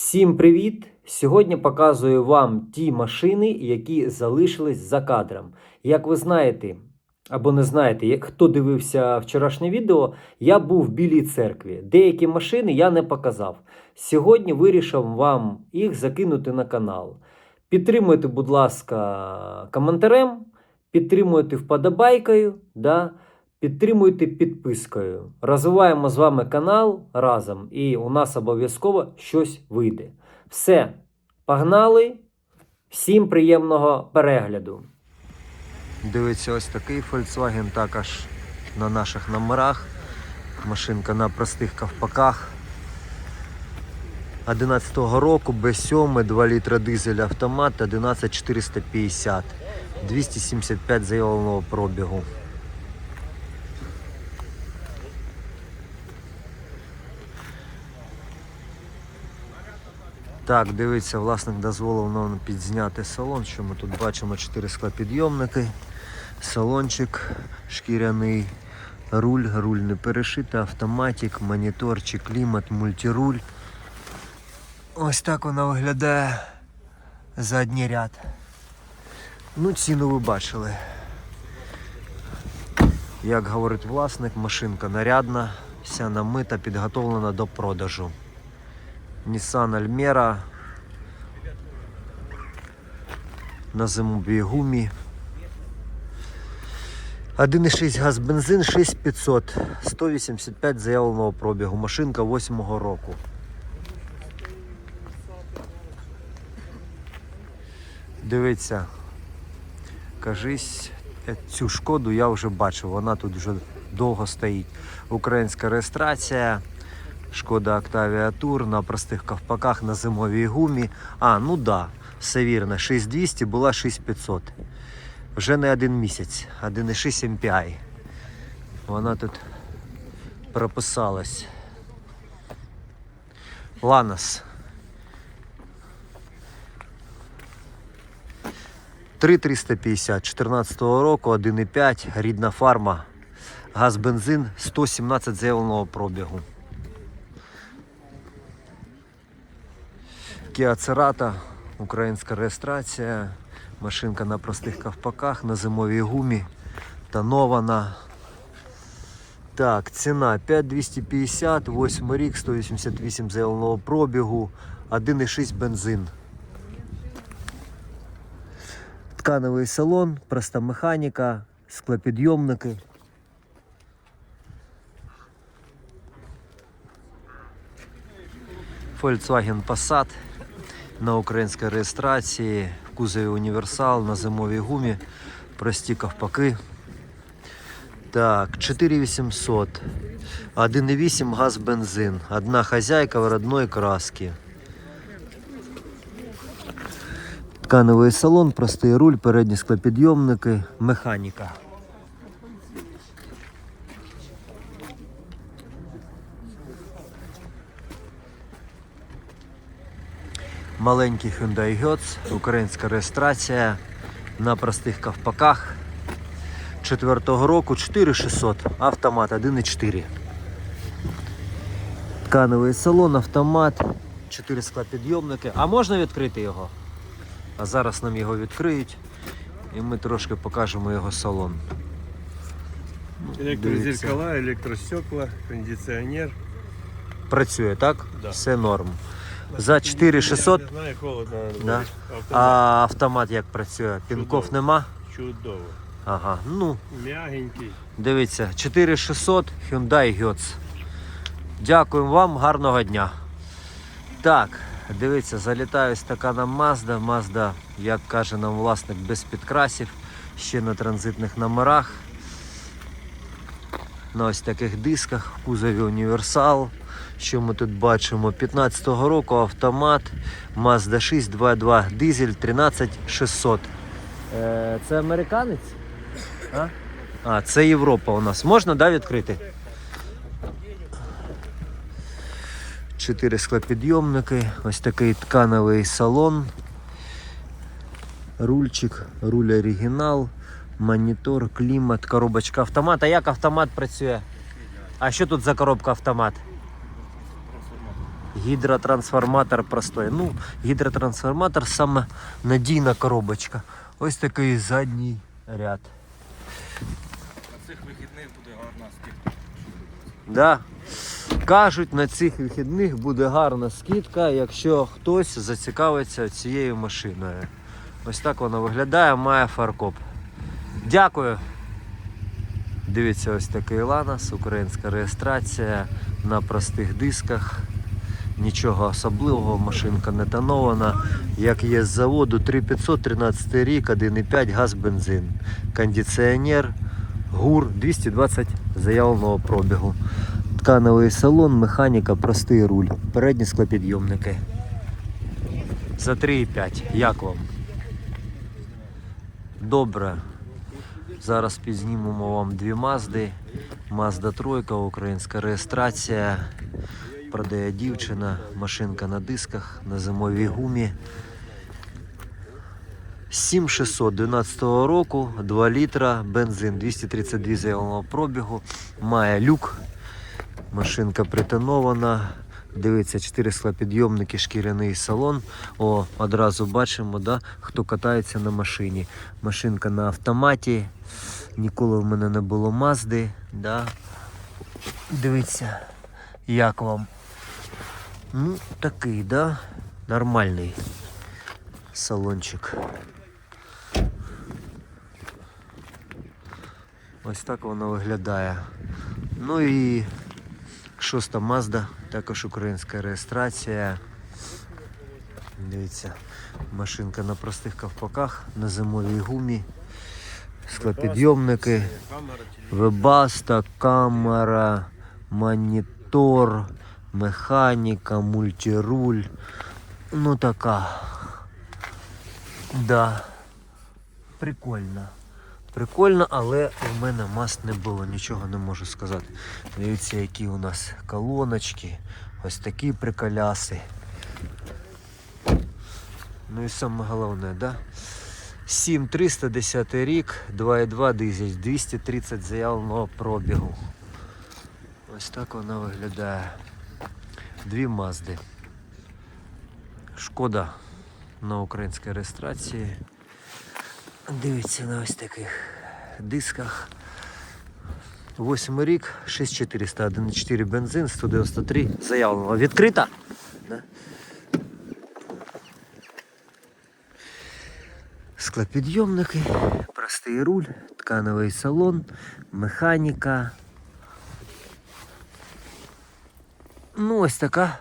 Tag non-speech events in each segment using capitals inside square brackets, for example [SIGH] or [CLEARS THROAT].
Всім привіт! Сьогодні показую вам ті машини, які залишились за кадром. Як ви знаєте, або не знаєте, як хто дивився вчорашнє відео, я був в Білій церкві. Деякі машини я не показав. Сьогодні вирішив вам їх закинути на канал. Підтримуйте, будь ласка, коментарем, підтримуйте вподобайкою, да? Підтримуйте підпискою. Розвиваємо з вами канал разом, і у нас обов'язково щось вийде. Все, погнали! Всім приємного перегляду! Дивиться ось такий Volkswagen також на наших номерах. Машинка на простих ковпаках. 11-го року B7, 2 літра дизель автомат, 11450. 275 заявленого пробігу. Так, дивіться, власник дозволив нам підзняти салон, що ми тут бачимо 4 склопідйомники, салончик шкіряний, руль, руль не перешитий, автоматик, моніторчик, клімат, мультируль. Ось так вона виглядає задній ряд. Ну, ціну ви бачили. Як говорить власник, машинка нарядна, вся намита, підготовлена до продажу. Nissan Almera на зимовій гумі. 1,6 газ бензин 6500, 185 заявленого пробігу. Машинка 8-го року. Дивіться, кажись, е, цю шкоду я вже бачив, вона тут вже довго стоїть. Українська реєстрація. Шкода Tour на простих ковпаках на зимовій гумі. А, ну да, все вірно. 6200 була 6500. Вже не один місяць, 1,6 MPI. Вона тут прописалась. Ланос. 3350 14 року, 1,5, рідна фарма. Газ бензин 117 заявленого пробігу. Cerato, українська реєстрація, машинка на простих ковпаках, на зимовій гумі, тонована. Так, ціна 5250, 8 рік, 188 заявленого пробігу, 1,6 бензин. Ткановий салон, проста механіка, склопідйомники. Volkswagen Passat на українській реєстрації, в кузові універсал на зимовій гумі, прості ковпаки. Так, 4800. 1,8 газ бензин. Одна хазяйка в родной краски. Ткановий салон, простий руль, передні склопідйомники, механіка. Маленький Hyundai Getz, українська реєстрація на простих ковпаках. 4-го року 4600, автомат 1.4. Ткановий салон, автомат, 4 склопідйомники. А можна відкрити його? А зараз нам його відкриють і ми трошки покажемо його салон. Электрозеркала, электростекла, кондиционер. Працює, так? Да. Все норм. За 4600, Не знаю, холодно. Да. Автомат а автомат як працює? Пінков Чудово. нема? чудово. Ага, ну Мягенький. Дивіться, 4600 Hyundai Getz. Дякуємо вам, гарного дня. Так, дивіться, така нам Mazda. Mazda, як каже нам власник, без підкрасів, ще на транзитних номерах. На ось таких дисках, в кузові універсал. Що ми тут бачимо? 15-го року автомат Mazda 6 2.2 дизель 13600. Е, це американець? А? А, це Європа у нас. Можна, да, відкрити? Чотири склопідйомники, ось такий ткановий салон. Рульчик, руль оригінал, монітор, клімат, коробочка автомат. А як автомат працює? А що тут за коробка автомат? Гідротрансформатор простой. Ну, гідротрансформатор саме надійна коробочка. Ось такий задній ряд. На цих вихідних буде гарна скидка. Да. Кажуть, на цих вихідних буде гарна скидка, якщо хтось зацікавиться цією машиною. Ось так вона виглядає, має фаркоп. Дякую. Дивіться, ось такий Ланос, українська реєстрація на простих дисках. Нічого особливого, машинка не тонована. Як є з заводу 3500, 13 рік, 1,5 газ бензин. Кондиціонер, ГУР 220 заявленого пробігу. Ткановий салон, механіка, простий руль. Передні склопідйомники. За 3,5. Як вам? Добре. Зараз підзнімемо вам дві Мазди. Мазда тройка, українська реєстрація. Продає дівчина, машинка на дисках, на зимовій гумі. 7600 12 року, 2 літра, бензин 232 заявленого пробігу, має люк, машинка притонована. Дивиться, 4 склопідйомники, шкіряний салон. О, одразу бачимо, да, хто катається на машині. Машинка на автоматі. Ніколи в мене не було Мазди. Да. Дивіться, як вам. Ну, такий, да? Нормальний салончик. Ось так воно виглядає. Ну і шоста Mazda, також українська реєстрація. Дивіться, машинка на простих ковпаках, на зимовій гумі, склопідйомники, вебаста, камера, монітор, механіка, мультируль. Ну така. Да. Прикольно. Прикольно, але у мене мас не було, нічого не можу сказати. Дивіться, які у нас колоночки, ось такі приколяси. Ну і саме головне, да? 7310 рік, 2,2 дизель, 230 заявленого пробігу. Ось так вона виглядає. Дві мазди. Шкода на українській реєстрації. Дивіться на ось таких дисках. Восьмий рік, 6400, 1,4 бензин, 193 заявлено. Відкрита? Да. Склопідйомники, простий руль, ткановий салон, механіка. Ось така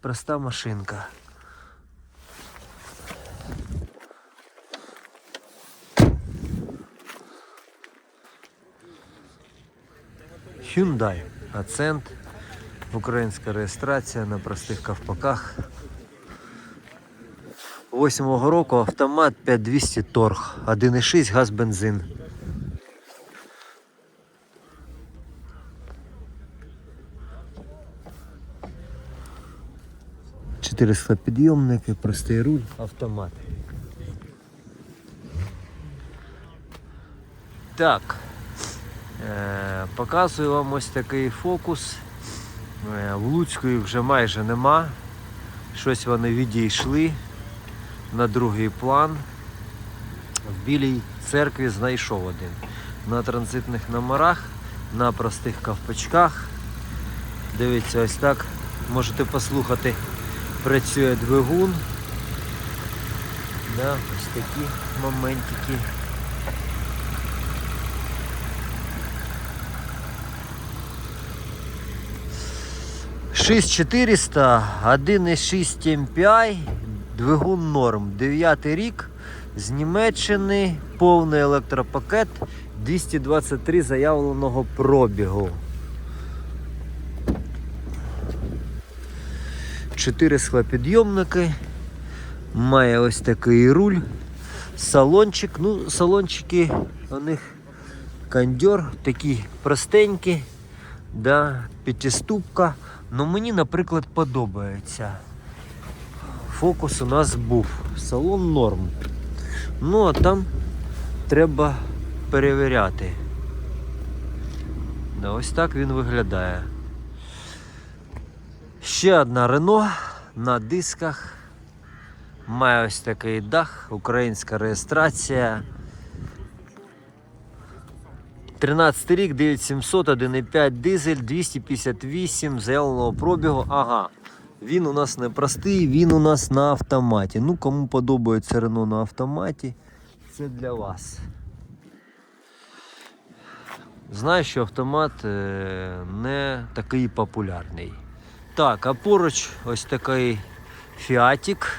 проста машинка. Hyundai Accent. Українська реєстрація на простих ковпаках. Восьмого року автомат 5200 торг. 1,6 газ бензин. Чотири склопідйомники, простий руль, автомат. Так. Е, показую вам ось такий фокус. Е, в Луцьку їх вже майже нема. Щось вони відійшли на другий план. В Білій церкві знайшов один. На транзитних номерах, на простих ковпачках. Дивіться, ось так. Можете послухати, працює двигун. Да, ось такі моментики. Шість 400, 1,6 MPI, двигун норм, 9 рік, з Німеччини, повний електропакет, 223 заявленого пробігу. 4 склопідйомники, має ось такий руль, салончик, ну, салончики у них кондьор, такі простенькі, да, п'ятиступка. Ну мені, наприклад, подобається. Фокус у нас був. Салон норм. Ну, а там треба перевіряти. Да, ось так він виглядає. Ще одна Рено на дисках. Має ось такий дах, українська реєстрація. 13 рік, 9700, 1,5 дизель, 258 заявленого пробігу. Ага. Він у нас не простий, він у нас на автоматі. Ну, кому подобається Рено на автоматі, це для вас. Знаю, що автомат е, не такий популярний. Так, а поруч ось такий фіатік.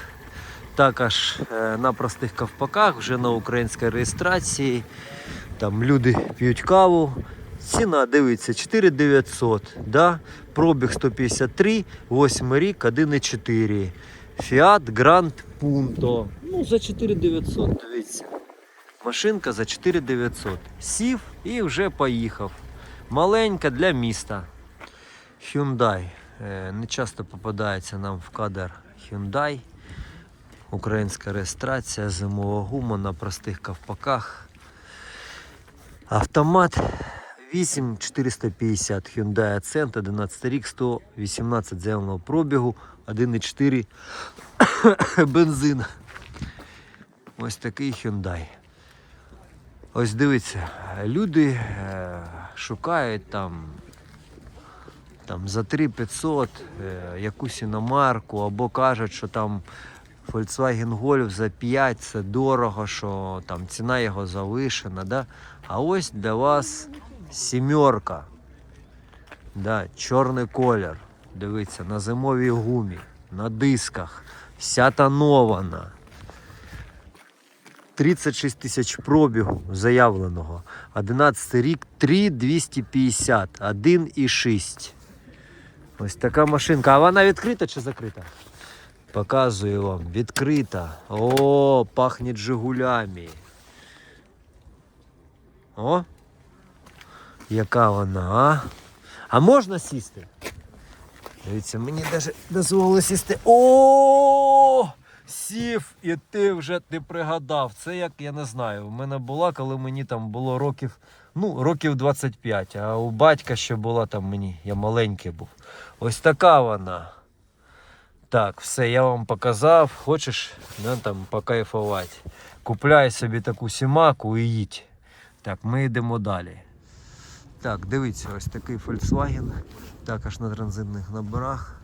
Також е, на простих ковпаках, вже на українській реєстрації. Там люди п'ють каву. Ціна дивиться 4900, да? пробіг 153, 8 рік, 1,4. Fiat Grand Punto. Ну, за 4900, дивіться. Машинка за 4900. Сів і вже поїхав. Маленька для міста. Hyundai. Е, Не часто попадається нам в кадр Hyundai. Українська реєстрація, зимова гума на простих ковпаках. Автомат 8450 Hyundai Accent, 11 рік, 118 заявленого пробігу, 1,4 [COUGHS] бензин. Ось такий Hyundai. Ось дивіться, люди е, шукають там, там за 3500 е, якусь іномарку, або кажуть, що там Volkswagen Golf за 5 це дорого, що там ціна його завишена. Да? А ось для вас сімерка. Да, чорний колір. Дивіться, на зимовій гумі, на дисках, вся тонована. 36 тисяч пробігу заявленого. 11 рік 3250, 1,6. Ось така машинка. А вона відкрита чи закрита? Показую вам. Відкрита. О, пахне Жигулями. О! Яка вона, а? А можна сісти? Дивіться, мені навіть дозволили сісти. О! Сів, і ти вже ти пригадав. Це як я не знаю. У мене була, коли мені там було років, ну, років 25, а у батька ще була там мені, я маленький був. Ось така вона. Так, все, я вам показав. Хочеш да, там, покайфувати. Купляй собі таку сімаку і їдь. Так, ми йдемо далі. Так, дивіться, ось такий Volkswagen. Також на транзитних наборах.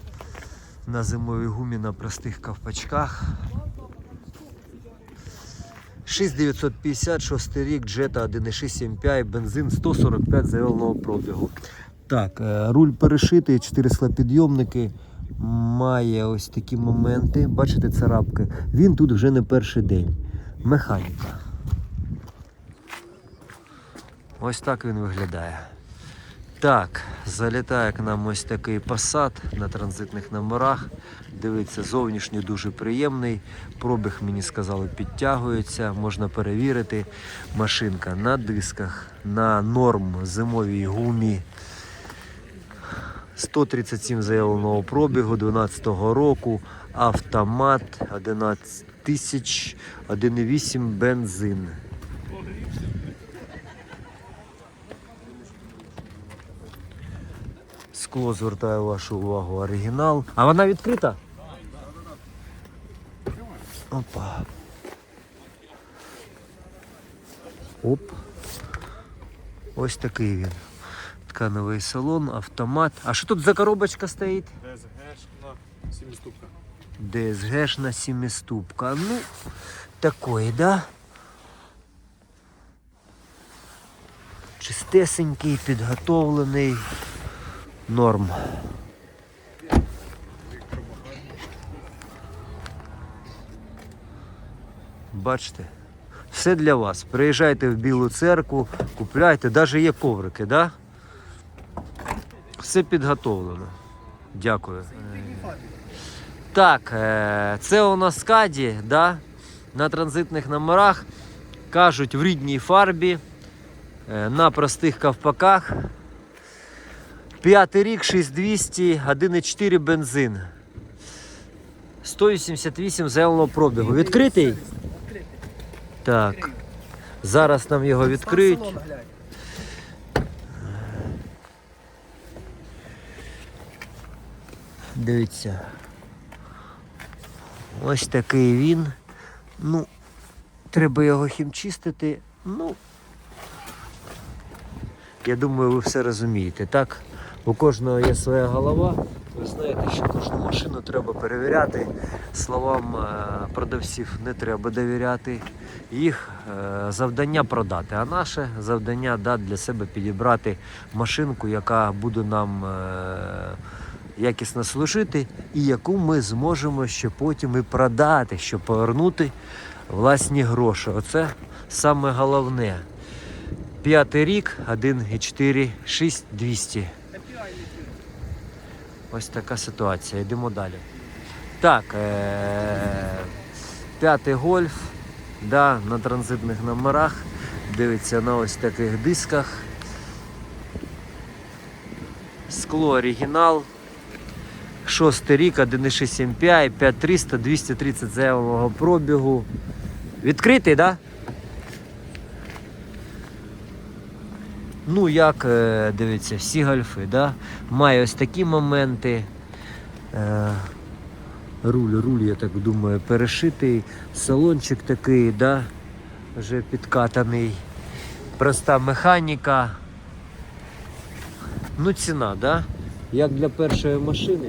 На зимовій гумі на простих ковпачках. 6950, 6 рік, Jetta 1.6 MPI, бензин 145 заявленого пробігу. Так, е, руль перешитий, 4 склопідйомники. Має ось такі моменти. Бачите, царапки. Він тут вже не перший день. Механіка. Ось так він виглядає. Так, залітає к нам ось такий Passat на транзитних номерах. Дивіться, зовнішній дуже приємний. Пробіг, мені сказали, підтягується, можна перевірити. Машинка на дисках, на норм зимовій гумі. 137 заявленого пробігу 12 року. Автомат 11 тисяч 1,8 бензин. Скло звертаю вашу увагу оригінал. А вона відкрита? Опа. Оп. Ось такий він. Ткановий салон, автомат. А що тут за коробочка стоїть? ДСГ на 7 ступка. ДСГшна сімиступка. Ну, такої, да? Чистесенький, підготовлений. Норм. Бачите? Все для вас. Приїжджайте в Білу церкву, купляйте, навіть є коврики, да? Все підготовлено. Дякую. Так, е, це у нас Каді, да? на транзитних номерах. Кажуть, в рідній фарбі, е, на простих ковпаках. П'ятий рік, 6200, 1,4 бензин. 188 заявленого пробігу. Відкритий? Так. Зараз нам його відкриють. Дивіться. Ось такий він. Ну, треба його хімчистити. Ну, я думаю, ви все розумієте, так? У кожного є своя голова. Ви знаєте, що кожну машину треба перевіряти. Словам е, продавців не треба довіряти. Їх е, завдання продати, а наше завдання да, для себе підібрати машинку, яка буде нам е, якісно служити, і яку ми зможемо ще потім і продати, щоб повернути власні гроші. Оце саме головне. П'ятий рік, 1,4, 6, 200. Ось така ситуація. Йдемо далі. Так, е- п'ятий гольф, да, на транзитних номерах. Дивиться на ось таких дисках. Скло оригінал. Шостий рік, 1,6 MPI, 5300, 230 заявленого пробігу. Відкритий, так? Да? Ну, як е, дивіться, всі гольфи, да? має ось такі моменти. Е, руль, руль, я так думаю, перешитий, салончик такий, да? вже підкатаний. Проста механіка. Ну, ціна, да? як для першої машини.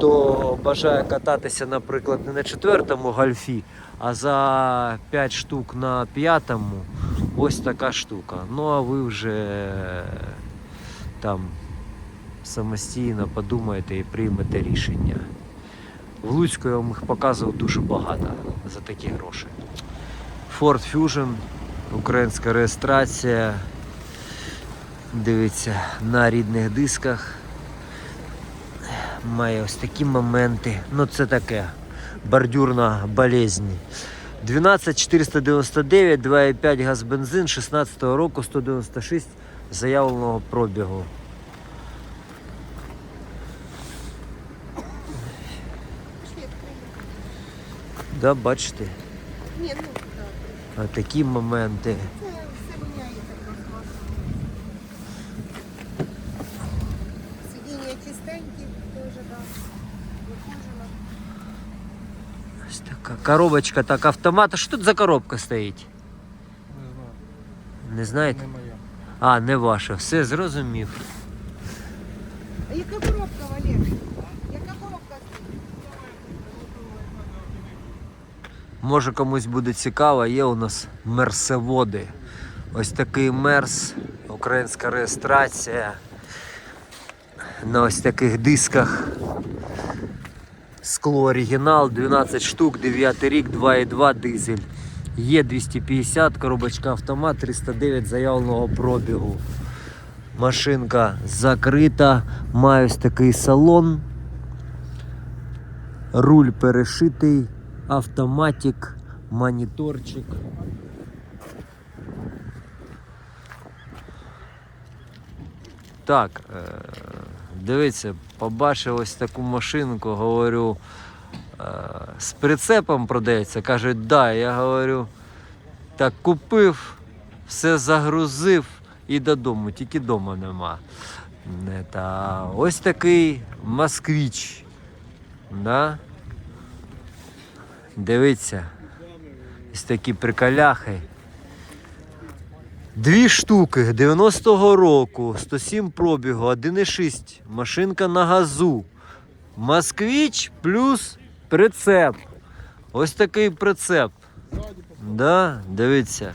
Хто бажає кататися, наприклад, не на четвертому гольфі, а за 5 штук на п'ятому, ось така штука. Ну а ви вже е, там самостійно подумаєте і приймете рішення. В Луцьку я вам їх показував дуже багато за такі гроші. Ford Fusion, українська реєстрація. Дивіться на рідних дисках. Має ось такі моменти. Ну це таке. Бордюрна болезнь. 12499, 2,5 газ бензин 16 року 196 заявленого пробігу. Да, бачите? Ні, ну так. А такі моменти. Це все міняється просто. Сидіння чистенькі, теж так. Виходжено. Ось така коробочка, так, автомат. А що тут за коробка стоїть? Не знаю. Не знаєте? Не моя. А, не ваша. Все зрозумів. А яка коробка, Валер? Яка коробка? Може комусь буде цікаво, є у нас мерсеводи. Ось такий мерс, українська реєстрація. На ось таких дисках. Скло оригінал, 12 штук, 9 рік, 2,2 дизель. Є 250, коробочка автомат, 309 заявленого пробігу. Машинка закрита, має ось такий салон. Руль перешитий, автоматик, моніторчик. Так, е, дивіться, побачив ось таку машинку, говорю, е, з прицепом продається. Кажуть, да, я говорю, так купив, все загрузив і додому, тільки вдома нема. Не, та, ось такий москвич. Да? Дивіться. Ось такі приколяхи. Дві штуки 90-го року, 107 пробігу, 1,6. Машинка на газу. Москвич плюс прицеп. Ось такий прицеп. Да, дивіться.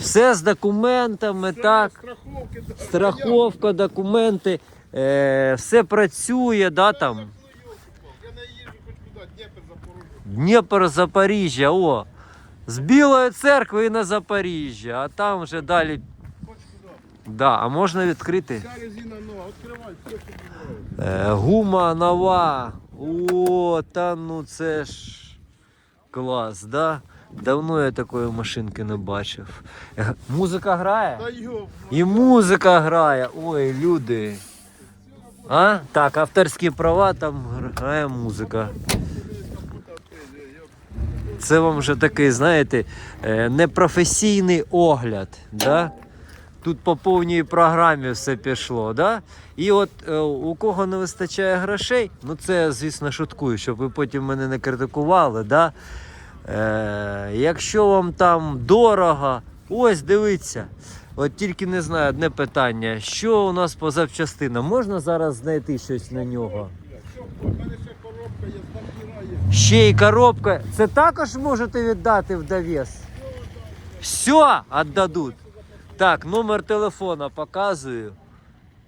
Все з документами, так. Страховки. Страховка, документи. Е, все працює, да, там. Я не їжджу хоч куди, Дніпр, Запорожжя. Дніпро, Запоріжжя, о. З Білої церкви і на Запоріжжя, а там вже далі. Да, а можна відкрити? Вся резина нова, відкривай, все, що. Е, гума нова. О, та ну це ж клас, да? Давно я такої машинки не бачив. Е, Музика грає? Та І музика грає. Ой, люди. А? Так, авторські права, там грає музика. Це вам вже такий, знаєте, е, непрофесійний огляд. Да? Тут по повній програмі все пішло, да? І от е, у кого не вистачає грошей, ну це, звісно, шуткую, щоб ви потім мене не критикували, да? Е, якщо вам там дорого, ось дивіться. От тільки не знаю одне питання. Що у нас по запчастинам? Можна зараз знайти щось на нього? Що, у мене ще коробка є, стартіра є. Ще й коробка. Це також можете віддати в довес? Все, віддадуть. Так, номер телефона показую.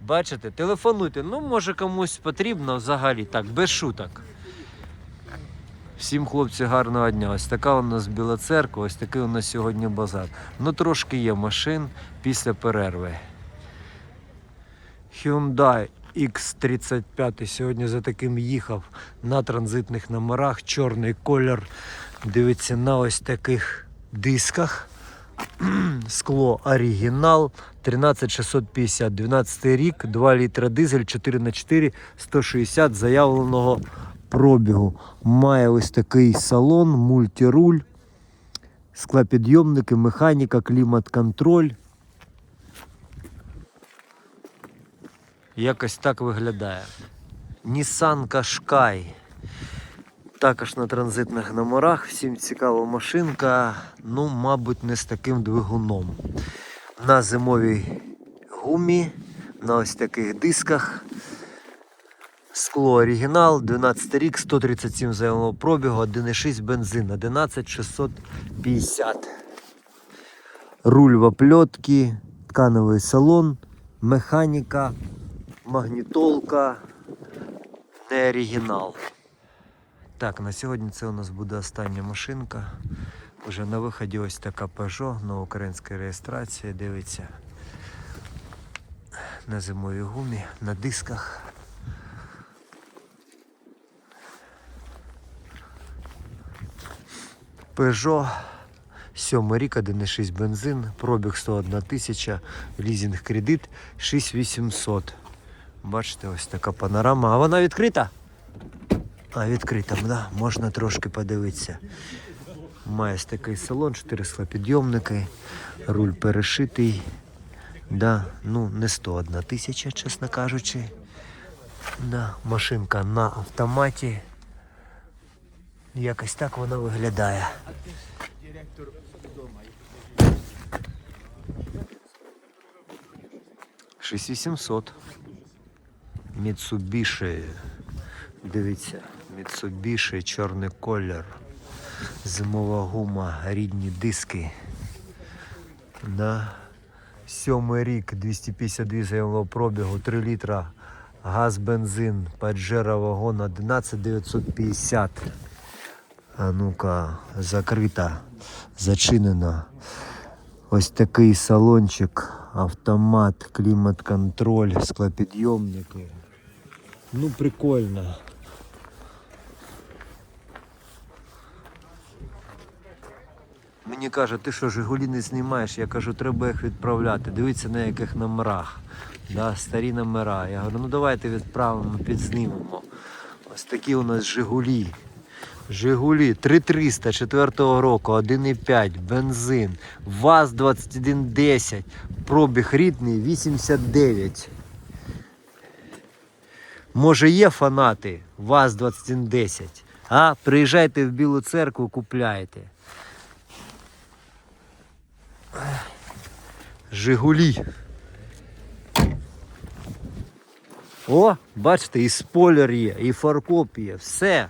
Бачите, телефонуйте. Ну, може комусь потрібно взагалі, так, без шуток. Всім хлопці гарного дня. Ось така у нас біла церква, ось такий у нас сьогодні базар. Ну трошки є машин після перерви. Hyundai X35 сьогодні за таким їхав на транзитних номерах, чорний колір. Дивиться на ось таких дисках. [CLEARS THROAT] Скло оригінал 13650, 12 рік, 2 літра дизель, 4х4, 160 заявленого пробігу. Має ось такий салон, мультируль, склопідйомники, механіка, клімат-контроль. Якось так виглядає. Nissan Qashqai. Також на транзитних номерах. Всім цікава машинка. Ну, мабуть, не з таким двигуном. На зимовій гумі, на ось таких дисках. Скло оригінал, 12 рік, 137 заявленого пробігу, 1,6 бензин, 11650. Руль в оплетки, ткановий салон, механіка, магнітолка, не оригінал. Так, на сьогодні це у нас буде остання машинка. Уже на виході ось така Peugeot на українській реєстрації. Дивиться на зимовій гумі, на дисках. Peugeot 7 рік, 1,6 бензин, пробіг 101 тисяча, лізинг кредит 6800. Бачите, ось така панорама. А вона відкрита? А, відкрита, да. можна трошки подивитися. Має такий салон, 4 склопідйомники, руль перешитий. Да, ну не 101 тисяча, чесно кажучи. Да, машинка на автоматі. Якось так вона виглядає. 6800. Mitsubishi. Дивіться, Mitsubishi, чорний колір. Зимова гума, рідні диски. На сьомий рік 252 заявленого пробігу, 3 літра. Газ, бензин, Pajero вагон 11950. А ну-ка, закрита, зачинена. Ось такий салончик, автомат, клімат-контроль, склопідйомники. Ну, прикольно. Мені каже, ти що, Жигулі не знімаєш? Я кажу, треба їх відправляти. Дивіться на яких номерах. Да, старі номера. Я говорю, ну давайте відправимо, підзнімемо. Ось такі у нас Жигулі. Жигулі 3300 4 року, 1,5, бензин, ВАЗ-2110, пробіг рідний 89. Може є фанати ВАЗ-2110? А? Приїжджайте в Білу церкву, купляйте. Жигулі. О, бачите, і спойлер є, і фаркоп є, все.